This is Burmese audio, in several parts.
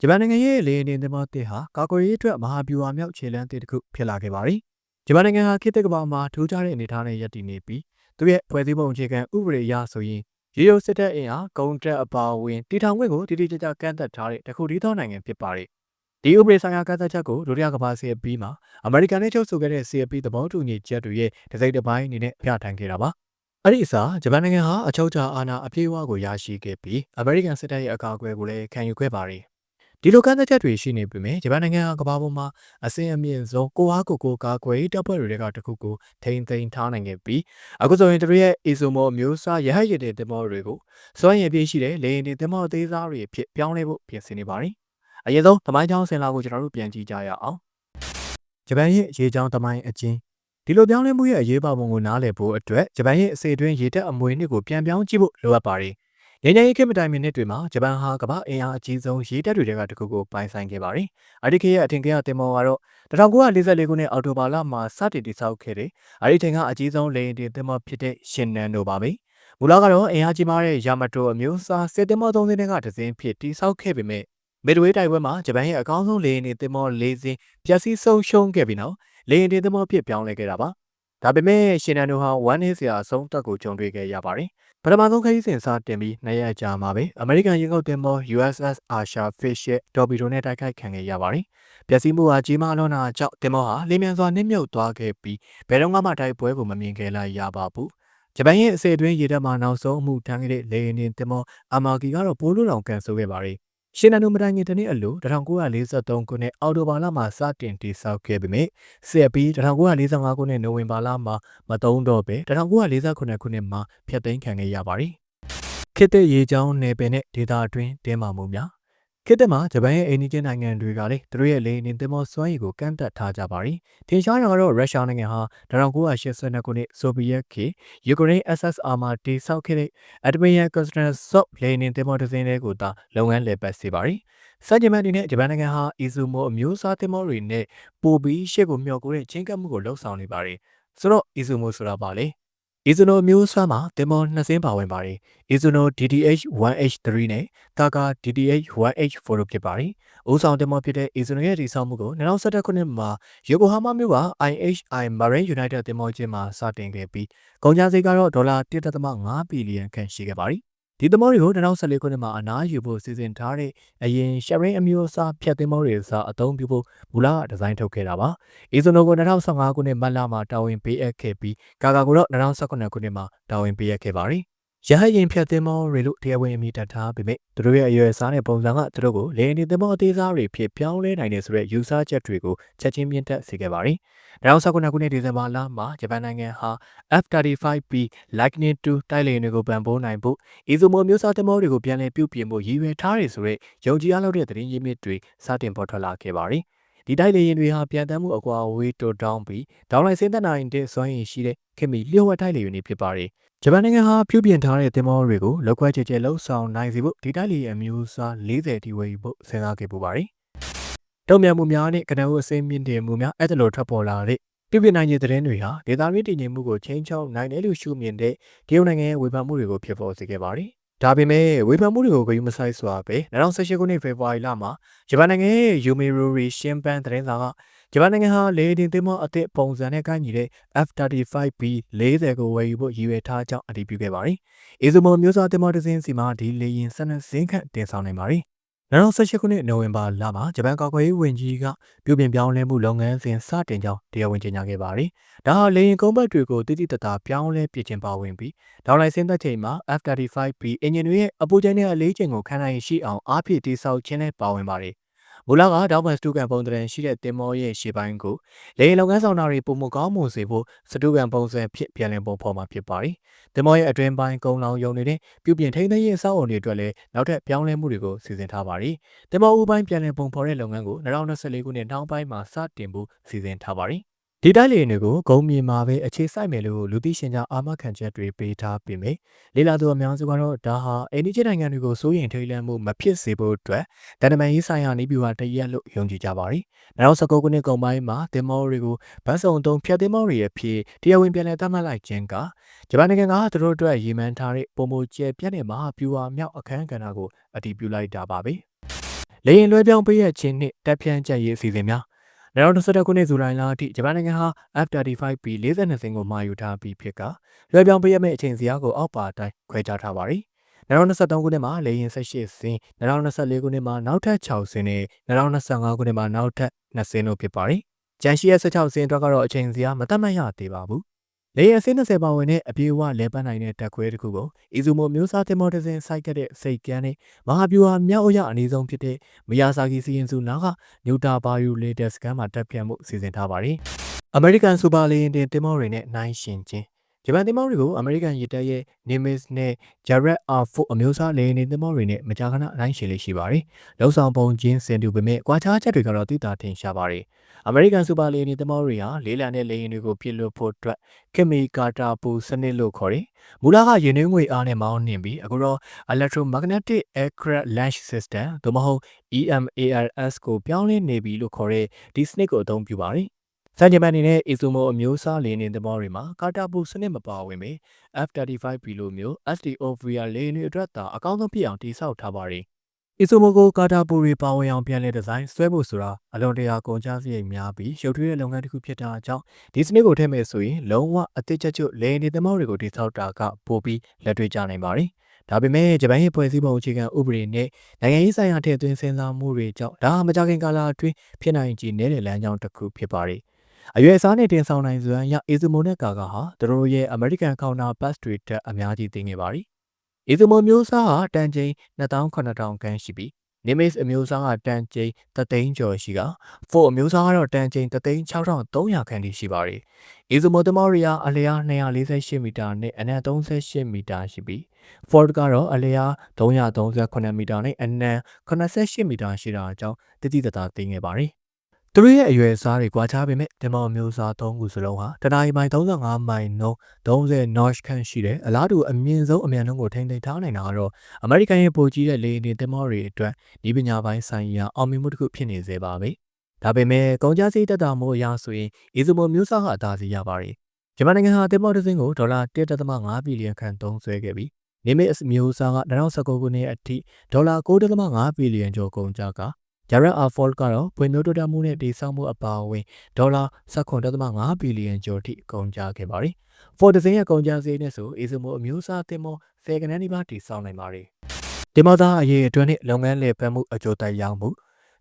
ဂျပန်နိုင်ငံရဲ့လေယာဉ်တင်သင်္ဘောတစ်ဟာကာကွယ်ရေးအတွက်မဟာဗျူဟာမြောက်ခြေလှမ်းတစ်တစ်ခုဖြစ်လာခဲ့ပါတယ်။ဂျပန်နိုင်ငံဟာခေတ်သစ်ကမ္ဘာမှာထူးခြားတဲ့အနေအထားနဲ့ရပ်တည်နေပြီးသူရဲ့ဖွဲ့စည်းပုံအခြေခံဥပဒေအရဆိုရင်ရေရိုစစ်တပ်အင်အားဂုံတက်အပါအဝင်တည်ထောင်ခွင့်ကိုတည်တည်ကြကြကန့်သက်ထားတဲ့တခုတည်းသောနိုင်ငံဖြစ်ပါတယ်။ဒီဥပဒေဆိုင်ရာကန့်သက်ချက်ကိုဒုတိယကမ္ဘာစစ်အပြီးမှာအမေရိကန်နဲ့ချုပ်ဆိုခဲ့တဲ့စစ်အပြီးသဘောတူညီချက်တွေရဲ့တစိမ့်တစ်ပိုင်းအနေနဲ့ပြဋ္ဌာန်းခဲ့တာပါ။အဲ့ဒီအစားဂျပန်နိုင်ငံဟာအချုပ်အခြာအာဏာအပြည့်အဝကိုရရှိခဲ့ပြီးအမေရိကန်စစ်တပ်ရဲ့အကာအကွယ်ကိုလည်းခံယူခဲ့ပါတယ်။ ဒီလိုကန့်သက်ချက်တွေရှိနေပေမဲ့ဂျပန်နိုင်ငံဟာကမ္ဘာပေါ်မှာအဆင့်အမြင့်ဆုံးကိုအားကိုကိုကာကွယ်တပ်ဖွဲ့တွေကတခုကိုထိန်းသိမ်းထားနိုင်ခဲ့ပြီးအခုဆိုရင်သူတို့ရဲ့အီဇိုမိုမျိုးစားရဟတ်ရည်တဲ့သင်္ဘောတွေကိုစွမ်းရည်ပြည့်ရှိတဲ့လေယာဉ်တင်သင်္ဘောအသေးစားတွေဖြစ်ပြောင်းလဲဖို့ပြင်ဆင်နေပါတယ်။အရင်ဆုံးသမိုင်းချောင်းဆင်လာကိုကျွန်တော်တို့ပြန်ကြည့်ကြရအောင်။ဂျပန်ရဲ့ရေချောင်းသမိုင်းအချင်းဒီလိုပြောင်းလဲမှုရဲ့အရေးပါပုံကိုနားလည်ဖို့အတွက်ဂျပန်ရဲ့အစေအတွင်းရေတပ်အမွေနှစ်ကိုပြန်ပြောင်းကြည့်ဖို့လိုအပ်ပါတယ်။ ငញ្ញရေးခေတ်မတိုင်မီနှစ်တွေမှာဂျပန်ဟာကမ္ဘာအင်အားအကြီးဆုံးရေတပ်တွေကတခုကိုပိုင်ဆိုင်ခဲ့ပါတယ်။အဲဒီခေတ်ရဲ့အထင်ကရတင်မောကတော့1944ခုနှစ်အောက်တိုဘာလမှာစတင်တည်ဆောက်ခဲ့တဲ့အဲဒီချိန်ကအကြီးဆုံးလေယာဉ်တင်တင်မောဖြစ်တဲ့ရှင်နန်တို့ပါပဲ။မူလကတော့အင်အားကြီးမားတဲ့ယာမတိုအမျိုးအစားစစ်တင်မောသုံးစင်းတွေကတစ်စင်းဖြစ်တည်ဆောက်ခဲ့ပေမဲ့မီဒဝေးတိုက်ပွဲမှာဂျပန်ရဲ့အကောင်းဆုံးလေယာဉ်တင်မော၄စင်းပျက်စီးဆုံးရှုံးခဲ့ပြီးနောက်လေယာဉ်တင်မောဖြစ်ပြောင်းလဲခဲ့တာပါ။ဒါပေမဲ့ရှင်နန်တို့ဟာဝမ်းနည်းစရာအဆုံးတက်ကိုကြုံတွေ့ခဲ့ရပါတယ် ပထမဆုံးခရီးစဉ်စတင်ပြီးနှစ်ရက်ကြာမှာပဲအမေရိကန်ရင်ငုတ်တင်မော USS Asha Fish ရဲ့ဒေါ်ဘီတိုနဲ့တိုက်ခိုက်ခံခဲ့ရပါတယ်။ပျက်စီးမှုဟာကြီးမားလွန်းတာကြောင့်တင်မောဟာလင်းမြန်စွာနစ်မြုပ်သွားခဲ့ပြီးဘယ်တော့မှတိုက်ပွဲကိုမမြင်ခဲ့လိုက်ရပါဘူး။ဂျပန်ရဲ့အစေအတွင်းရေတပ်မှနောက်ဆုံးအမှုထမ်းခဲ့တဲ့လေယာဉ်တင်တင်မောအာမာကီကတော့ပိုးလိုတောင်ကန်ဆိုးခဲ့ပါတယ်။ ရှင်နန်နိုမတိုင်ငင်တနည်းအလို1943ခုနှစ်အောက်တိုဘာလမှာစတင်တည်ဆောက်ခဲ့ပေမဲ့ဆက်ပြီး1945ခုနှစ်နိုဝင်ဘာလမှာမတုံးတော့ပဲ1948ခုနှစ်မှာဖျက်သိမ်းခံခဲ့ရပါတယ်။ခေတ်သစ်ရေကြောင်းနယ်ပယ်နဲ့ဒေသအတွင်းတင်းမာမှုများ ခေတ်သစ်မှာဂျပန်ရဲ့အိန္ဒိယနိုင်ငံတွေကလည်းသူတို့ရဲ့လေယာဉ်တင်သင်္ဘောစွမ်းရည်ကိုကန့်သတ်ထားကြပါတယ်။ထင်ရှားတာကတော့ရုရှားနိုင်ငံဟာ1982ခုနှစ်ဆိုဗီယက်ခေတ်ယူကရိန်း SSR မှာတည်ဆောက်ခဲ့တဲ့ Admiral Kuznetsov လေယာဉ်တင်သင်္ဘောတစ်စင်းလေးကိုသာလုပ်ငန်းလည်ပတ်စေပါတယ်။စัจ jam အနေနဲ့ဂျပန်နိုင်ငံဟာ Izumo အမျိုးအစားသင်္ဘောတွေနဲ့ပိုပြီးရှေ့ကိုမျှော်ကိုတဲ့ချင်းကပ်မှုကိုလှုပ်ဆောင်နေပါတယ်။ဆိုတော့ Izumo ဆိုတာပါလေ။ Izuno မျိုးအစားမှာတင်မောနှစ်စင်းပါဝင်ပါတယ်။ Izuno DDH-1H3 နဲ့ Taka DDH-1H4 တို့ဖြစ်ပါတယ်။ဦးဆောင်တင်မောဖြစ်တဲ့ Izuno ရဲ့တည်ဆောက်မှုကို2011ခုနှစ်မှာ Yokohama မြို့က IHI Marine United တင်မောချင်းမှာစတင်ခဲ့ပြီးကုန်ကျစရိတ်ကတော့ဒေါ်လာ1.5ဘီလီယံခန့်ရှိခဲ့ပါတယ်။ ဒီသမောတွေကို2014ခုနှစ်မှာအနားယူဖို့စီစဉ်ထားတဲ့အရင် Sharing အမျိုးအစားဖြတ်သင်းမောတွေအစားအသုံးပြုဖို့မူလဒီဇိုင်းထုတ်ခဲ့တာပါ။ Izuno ကို2015ခုနှစ်မတ်လမှာတာဝန်ပေးအပ်ခဲ့ပြီးကာကာကိုတော့2019ခုနှစ်မှာတာဝန်ပေးအပ်ခဲ့ပါတယ်။ ရဟတ်ရင်ဖြတ်သင်းမောတွေလို့တရားဝင်အမည်တပ်ထားပေမဲ့သူတို့ရဲ့အရွယ်စားတဲ့ပုံစံကသူတို့ကိုလေယာဉ်တင်သင်းမောအသေးစားတွေဖြစ်ပြောင်းလဲနိုင်တယ်ဆိုတဲ့ယူဆချက်တွေကိုချက်ချင်းမြင့်တက်စေခဲ့ပါတယ်။2019ခုနှစ်ဒီဇင်ဘာလမှာဂျပန်နိုင်ငံဟာ F-35B Lightning II တိုက်လေယာဉ်တွေကိုပံ့ပိုးနိုင်ဖို့အီဇိုမိုမျိုးစားသင်းမောတွေကိုပြန်လည်ပြုပြင်ဖို့ရည်ရွယ်ထားတယ်ဆိုတဲ့ယုံကြည်အားလောက်တဲ့သတင်းရင်းမြစ်တွေစတင်ပေါ်ထွက်လာခဲ့ပါတယ်။ဒီတိုက်လေယာဉ်တွေဟာပြန်တမ်းမှုအကွာအဝေးတိုတောင်းပြီးဒေါင်းလိုက်စင်းသက်နိုင်တဲ့စွမ်းရည်ရှိတဲ့ခင်မီလျှို့ဝှက်တိုက်လေယာဉ်တွေဖြစ်ပါတယ်။ ဂျပန်နိုင်ငံဟာပြုပြင်ထားတဲ့သင်္ဘောတွေကိုလောက်ခွဲချေချေလှုပ်ဆောင်နိုင်စေဖို့ဒီတိုက်လေအမျိုးအစား40တီဝယ်ယူဖို့စဉ်းစားခဲ့ပူပါတယ်။တုံ့ပြန်မှုများနဲ့ကနအုပ်အစိမ်းမြင့်တင်မှုများအဲ့ဒါလိုထွက်ပေါ်လာတဲ့ပြုပြင်နိုင်တဲ့သတင်းတွေဟာဒေသတွင်းတည်ငြိမ်မှုကိုချိန်ချောက်နိုင်တယ်လို့ရှုမြင်တဲ့တရုတ်နိုင်ငံရဲ့ဝေဖန်မှုတွေကိုဖြစ်ပေါ်စေခဲ့ပါတယ်။ ဒါပေမဲ့ဝေဖန်မှုတွေကိုဂရုမစိုက်စွာပဲ2018ခုနှစ်ဖေဖော်ဝါရီလမှာဂျပန်နိုင်ငံရဲ့ Yomiuri Shinban သတင်းစာကဂျပန်နိုင်ငံဟာလေယာဉ်တင်သင်္ဘောအသစ်ပုံစံနဲ့ကိုင်းညီတဲ့ F-35B 40ကိုဝယ်ယူဖို့ရည်ရွယ်ထားကြောင်းအတည်ပြုခဲ့ပါတယ်။အေဇူမိုမျိုးစားသင်္ဘောတစ်စင်းစီမှာဒီလေယာဉ်12စင်းခန့်တင်ဆောင်နိုင်ပါတယ်။ 2018ခုနှစ်နိုဝင်ဘာလမှာဂျပန်ကာကွယ်ရေးဝန်ကြီးကပြုပြင်ပြောင်းလဲမှုလုပ်ငန်းစဉ်စတင်ကြောင်းတရားဝင်ကြေညာခဲ့ပါတယ်။ဒါဟာလေယာဉ်ကုန်းဘက်တွေကိုတိတိတသားပြောင်းလဲပြင်ဆင်ပါဝင်ပြီးဒေါ်လာစင်းသက်ချိန်မှာ F-35B အင်ဂျင်တွေရဲ့အပူချိန်နဲ့အလေးချိန်ကိုခံနိုင်ရှိအောင်အားဖြည့်တိစောက်ခြင်းနဲ့ပါဝင်ပါတယ်။ မူလကတောင်ပန်စတူကန်ပုံသဏ္ဍာန်ရှိတဲ့တင်မောရဲ့ရှေ့ပိုင်းကိုလေယာဉ်လုပ်ငန်းဆောင်တာတွေပုံမကောင်းမွန်စေဖို့စတူကန်ပုံစံဖြစ်ပြန်လည်ပုံဖော်မှာဖြစ်ပါတယ်။တင်မောရဲ့အတွင်းပိုင်းကုန်းလောင်ယုံနေတဲ့ပြုပြင်ထိန်းသိမ်းရေးအဆောက်အအုံတွေအတွက်လည်းနောက်ထပ်ပြောင်းလဲမှုတွေကိုစီစဉ်ထားပါတယ်။တင်မောဦးပိုင်းပြန်လည်ပုံဖော်တဲ့လုပ်ငန်းကို2024ခုနှစ်နှောင်းပိုင်းမှာစတင်ဖို့စီစဉ်ထားပါတယ်။ ဒီတိုက်လေယာဉ်တွေကိုဂုံမြေမှာပဲအခြေစိုက်မယ်လို့လူသိရှင်ကြားအာမခံချက်တွေပေးထားပေမယ့်လေလာသူအများစုကတော့ဒါဟာအိန္ဒိယနိုင်ငံတွေကိုစိုးရိမ်ထိတ်လန့်မှုမဖြစ်စေဖို့အတွက်တန်တမန်ရေးဆိုင်ရာနေပြူဟာတရက်လို့ယုံကြည်ကြပါတယ်။2019ခုနှစ်ကုန်ပိုင်းမှာတင်မောတွေကိုဗတ်စုံသုံးဖြတ်တင်မောတွေရဲ့ဖြစ်တရားဝင်ပြန်လည်သတ်မှတ်လိုက်ခြင်းကဂျပန်နိုင်ငံကသူတို့အတွက်ရည်မှန်းထားတဲ့ပုံမကျဲပြတ်တဲ့မဟာဗျူဟာမြောက်အခမ်းကဏ္ဍကိုအတည်ပြုလိုက်တာပါပဲ။လေရင်လွှဲပြောင်းပေးရခြင်းနှင့်တပ်ဖြန့်ချက်ရေးအစီအစဉ်များ 2021ခုနှစ်ဇူလိုင်လအထိဂျပန်နိုင်ငံဟာ F-35B 42စင်းကိုမှာယူထားပြီးဖြစ်ကလွှဲပြောင်းပေးရမယ့်အချိန်စရာကိုအောက်ပါအတိုင်းခွဲခြားထားပါတယ်2023ခုနှစ်မှာလေရင်18စင်း2024ခုနှစ်မှာနောက်ထပ်6စင်းနဲ့2025ခုနှစ်မှာနောက်ထပ်2စင်းတို့ဖြစ်ပါတယ်။ကြံရှိရဲ့16စင်းအတွက်ကတော့အချိန်စရာမတတ်မှတ်ရသေးပါဘူး။ လေရင်အစင်း20ပါဝင်တဲ့အပြေအဝလဲပတ်နိုင်တဲ့တက်ခွဲတစ်ခုကိုအီဇူမိုမျိုးစားတင်မော်ဒဇင်စိုက်ကတဲ့စိတ်ကန်းနဲ့မဟာဗျူဟာမြောက်အရအနည်းဆုံးဖြစ်တဲ့မယာစာကီစီရင်စုနာကနျူတာဘာယူလေတက်စကန်မှာတက်ပြတ်မှုစီစဉ်ထားပါတယ်။ American Super လေရင်တင်တင်မော်တွေနဲ့နိုင်ရှင်ချင်း ဂျပန်သင်္ဘောတွေကိုအမေရိကန်ရေတပ်ရဲ့ Nimitz နဲ့ Jared R4 အမျိုးအစားလေယာဉ်တွေသင်္ဘောတွေနဲ့မကြာခဏအတိုင်းရှင်လေးရှိပါတယ်။လုံဆောင်ပုံချင်းစင်တူပေမဲ့ကွာခြားချက်တွေကတော့သိတာထင်ရှားပါတယ်။အမေရိကန်စူပါလေယာဉ်တွေသင်္ဘောတွေဟာလေးလံတဲ့လေယာဉ်တွေကိုပြစ်လွတ်ဖို့အတွက်ခင်မီကာတာပူစနစ်လို့ခေါ်တယ်။မူလကရေနွေးငွေအားနဲ့မောင်းနှင်ပြီးအခုတော့ Electromagnetic Aircraft Launch System သို့မဟုတ် EMALS ကိုပြောင်းလဲနေပြီလို့ခေါ်တဲ့ဒီစနစ်ကိုအသုံးပြုပါတယ်။ စံချိန်မှန်အနေနဲ့အီဇူမိုအမျိုးအစားလေယာဉ်သင်္ဘောတွေမှာကာတာပူစနစ်မပါဝင်ပေ F-35B လိုမျိုး SDOVR လေယာဉ်တွေအတွက်သာအကောင်းဆုံးဖြစ်အောင်တည်ဆောက်ထားပါတယ်။အီဇူမိုကိုကာတာပူတွေပါဝင်အောင်ပြန်လည်ဒီဇိုင်းဆွဲဖို့ဆိုတာအလွန်တရာကုန်ကျစရိတ်များပြီးရုပ်ထွေးတဲ့လုပ်ငန်းတစ်ခုဖြစ်တာကြောင့်ဒီစနစ်ကိုထည့်မဲ့ဆိုရင်လုံးဝအသစ်ချက်ကျွတ်လေယာဉ်သင်္ဘောတွေကိုတည်ဆောက်တာကပိုပြီးလက်တွေ့ကျနိုင်ပါတယ်။ဒါပေမဲ့ဂျပန်ရဲ့ဖွဲ့စည်းပုံအခြေခံဥပဒေနဲ့နိုင်ငံရေးဆိုင်ရာထည့်သွင်းစဉ်းစားမှုတွေကြောင့်ဒါမကြခင်ကာလအတွင်းဖြစ်နိုင်ခြေနေတဲ့လမ်းကြောင်းတစ်ခုဖြစ်ပါတယ်။ အရွယ်စားနဲ့တင်ဆောင်နိုင်စွမ်းရအီဇူမိုနဲ့ကာကာဟာသူတို့ရဲ့ American Counter Pass တွေတက်အများကြီးသိနေပါပြီ။အီဇူမိုမျိုးစားဟာတန်ချိန်28000ခန်းရှိပြီး Nimitz အမျိုးအစားကတန်ချိန်3သိန်းကျော်ရှိက Ford အမျိုးအစားကတော့တန်ချိန်3သိန်း6300ခန်းထိရှိပါတယ်။ Izumo Temoria အလျား248မီတာနဲ့အနက်38မီတာရှိပြီး Ford ကတော့အလျား338မီတာနဲ့အနက်88မီတာရှိတာကြောင့်တတိတတာသိငယ်ပါတယ် သူတို့ရဲ့အရွယ်အစားတွေကွာခြားပေမဲ့တင်မောင်မျိုးစား၃ခုစလုံးဟာတနအီမိုင်35မိုင်နှုန်း30 notch ခန့်ရှိတဲ့အလားတူအမြင့်ဆုံးအမြန်နှုန်းကိုထိန်းသိမ်းထားနိုင်တာကတော့အမေရိကန်ရဲ့ပိုကြီးတဲ့လေယာဉ်တွေတင်မောတွေအတွက်ဤပညာပိုင်းဆိုင်ရာအောင်မြင်မှုတစ်ခုဖြစ်နေသေးပါပဲ။ဒါပေမဲ့ကုန်ကျစရိတ်တက်တာမို့အရဆိုရင်အီဇမိုမျိုးစားကအသာစီရပါတယ်။ဂျပန်နိုင်ငံဟာတင်မောတစ်စင်းကိုဒေါ်လာ1.5ဘီလီယံခန့်သုံးစွဲခဲ့ပြီးနေမစ်မျိုးစားက2019ခုနှစ်အထိဒေါ်လာ9.5ဘီလီယံကျော်ကုန်ကျကာ Jared R. Fall ကတော့ပွင့်မျိုးတိုးတက်မှုနဲ့တည်ဆောက်မှုအပါအဝင်ဒေါ်လာ19.5ဘီလီယံကျော်ထိကုန်ကျခဲ့ပါတယ်။ Ford ဒဇင်းရဲ့ကုန်ကျစရိတ်နဲ့ဆို Izumo အမျိုးအစားတင်မောဆယ်ကနန်းနီးပါးတည်ဆောက်နိုင်ပါတယ်။တင်မောသားအရေးအတွက်နဲ့လုပ်ငန်းလည်ပတ်မှုအကျိုးသက်ရောက်မှု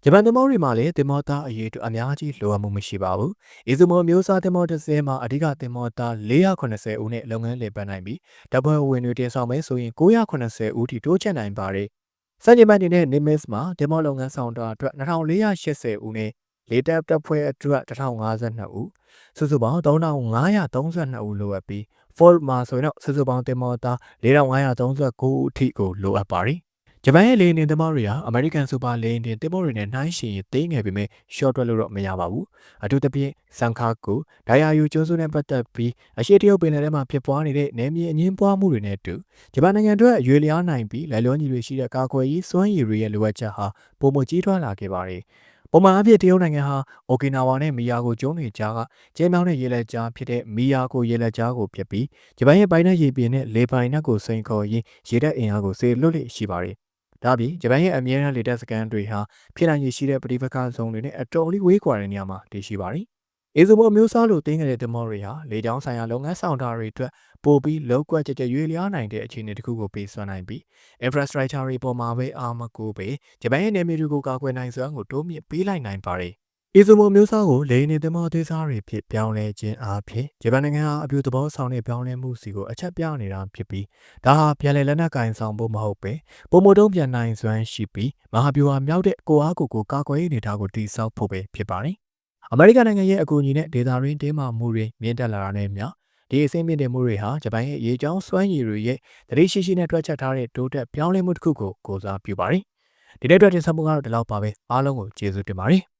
ဂျပန်တင်မောတွေမှာလည်းတင်မောသားအရေးအတွက်အများကြီးလိုအပ်မှုမရှိပါဘူး။ Izumo မျိုးစားတင်မောတစ်စင်းမှာအဓိကတင်မောသား480ဦးနဲ့လုပ်ငန်းလည်ပတ်နိုင်ပြီးတပ်ဖွဲ့ဝင်တွေတင်ဆောင်မယ်ဆိုရင်980ဦးထိတိုးချဲ့နိုင်ပါတယ် စံချိန်မှန်နေတဲ့ Nimitz မှာဒီမော့လုပ်ငန်းဆောင်တာအတွက်2480ဦးနဲ့လေတပ်တပ်ဖွဲ့အတွက်1052ဦးစုစုပေါင်း3532ဦးလိုအပ်ပြီး Ford မှာဆိုရင်တော့စုစုပေါင်းတင်မောသား4539ဦးအထိကိုလိုအပ်ပါတယ် ဂျပန်ရဲ့လေယာဉ်တင်သမားတွေဟာ American Super လေယာဉ်တင်သင်္ဘောတွေနဲ့နှိုင်းယှဉ်ရင်သေးငယ်ပေမဲ့ short တွက်လို့တော့မရပါဘူး။အထူးသဖြင့်စံခါကူဒိုင်ယာယူကျွန်းစုနဲ့ပတ်သက်ပြီးအရှိတရုတ်ပင်လယ်ထဲမှာဖြစ်ပွားနေတဲ့နယ်မြေအငင်းပွားမှုတွေနဲ့အတူဂျပန်နိုင်ငံအတွက်ရွေလျားနိုင်ပြီးလက်လွန်ကြီးတွေရှိတဲ့ကာကွယ်ရေးစွမ်းရည်တွေရဲ့လိုအပ်ချက်ဟာပုံမကြီးထွားလာခဲ့ပါတယ်။ပုံမှန်အဖြစ်တရုတ်နိုင်ငံဟာအိုကီနာဝါနဲ့မီယာကိုကျွန်းတွေကြားကကျဲမြောင်းတဲ့ရေလက်ကြားဖြစ်တဲ့မီယာကိုရေလက်ကြားကိုဖြစ်ပြီးဂျပန်ရဲ့ပိုင်းနဲ့ရေပြင်နဲ့လေပိုင်နက်ကိုစိန်ခေါ်ရင်းရေတပ်အင်အားကိုစေလွတ်လိရှိပါတယ် ဒါပြင်ဂျပန်ရဲ့အမြဲတမ်းလေတပ်စကန်တွေဟာဖြစ်နိုင်ရရှိတဲ့ပဋိပက္ခဇုံတွေနဲ့အတော်လေးဝေးကွာတဲ့နေရာမှာတည်ရှိပါတယ်။အေဇိုဘောမျိုးစားလို့တင်းခဲ့တဲ့ဒမောတွေဟာလေကြောင်းဆိုင်ရာလုပ်ငန်းဆောင်တာတွေအတွက်ပိုပြီးလောက်ကွက်ကြကြရွေလျားနိုင်တဲ့အခြေအနေတစ်ခုကိုပေးစွမ်းနိုင်ပြီး infrastructure တွေပေါ်မှာပဲအားမကိုပဲဂျပန်ရဲ့နေမြေတွေကိုကာကွယ်နိုင်စွမ်းကိုတိုးမြင့်ပေးလိုက်နိုင်ပါတယ်။ အီဇိုမိုမျိုးစားကိုလေနေသမောသေးစားတွေဖြစ်ပြောင်းလဲခြင်းအပြင်ဂျပန်နိုင်ငံဟာအပြူသဘောဆောင်တဲ့ပြောင်းလဲမှုစီကိုအချက်ပြနေတာဖြစ်ပြီးဒါဟာပြန်လည်လက်နက်ကင်ဆောင်ဖို့မဟုတ်ပဲပုံမတုံးပြန်နိုင်စွမ်းရှိပြီးမဟာဗျူဟာမြောက်တဲ့ကိုအားကိုကိုကာကွယ်ရေးအနေထားကိုတည်ဆောက်ဖို့ပဲဖြစ်ပါတယ်။အမေရိကန်နိုင်ငံရဲ့အကူအညီနဲ့ဒေသရင်းတင်းမာမှုတွေမြင့်တက်လာတာနဲ့မျှဒီအစိမ့်မြင့်တဲ့မှုတွေဟာဂျပန်ရဲ့ရေကြောင်းစွမ်းရည်တွေရဲ့တတိရှိရှိနဲ့တွက်ချက်ထားတဲ့တိုးတက်ပြောင်းလဲမှုတစ်ခုကိုကိုစားပြုပါတယ်။ဒီတဲ့အတွက်တင်ဆက်မှုကတော့ဒီလောက်ပါပဲအားလုံးကိုကျေးဇူးတင်ပါတယ်။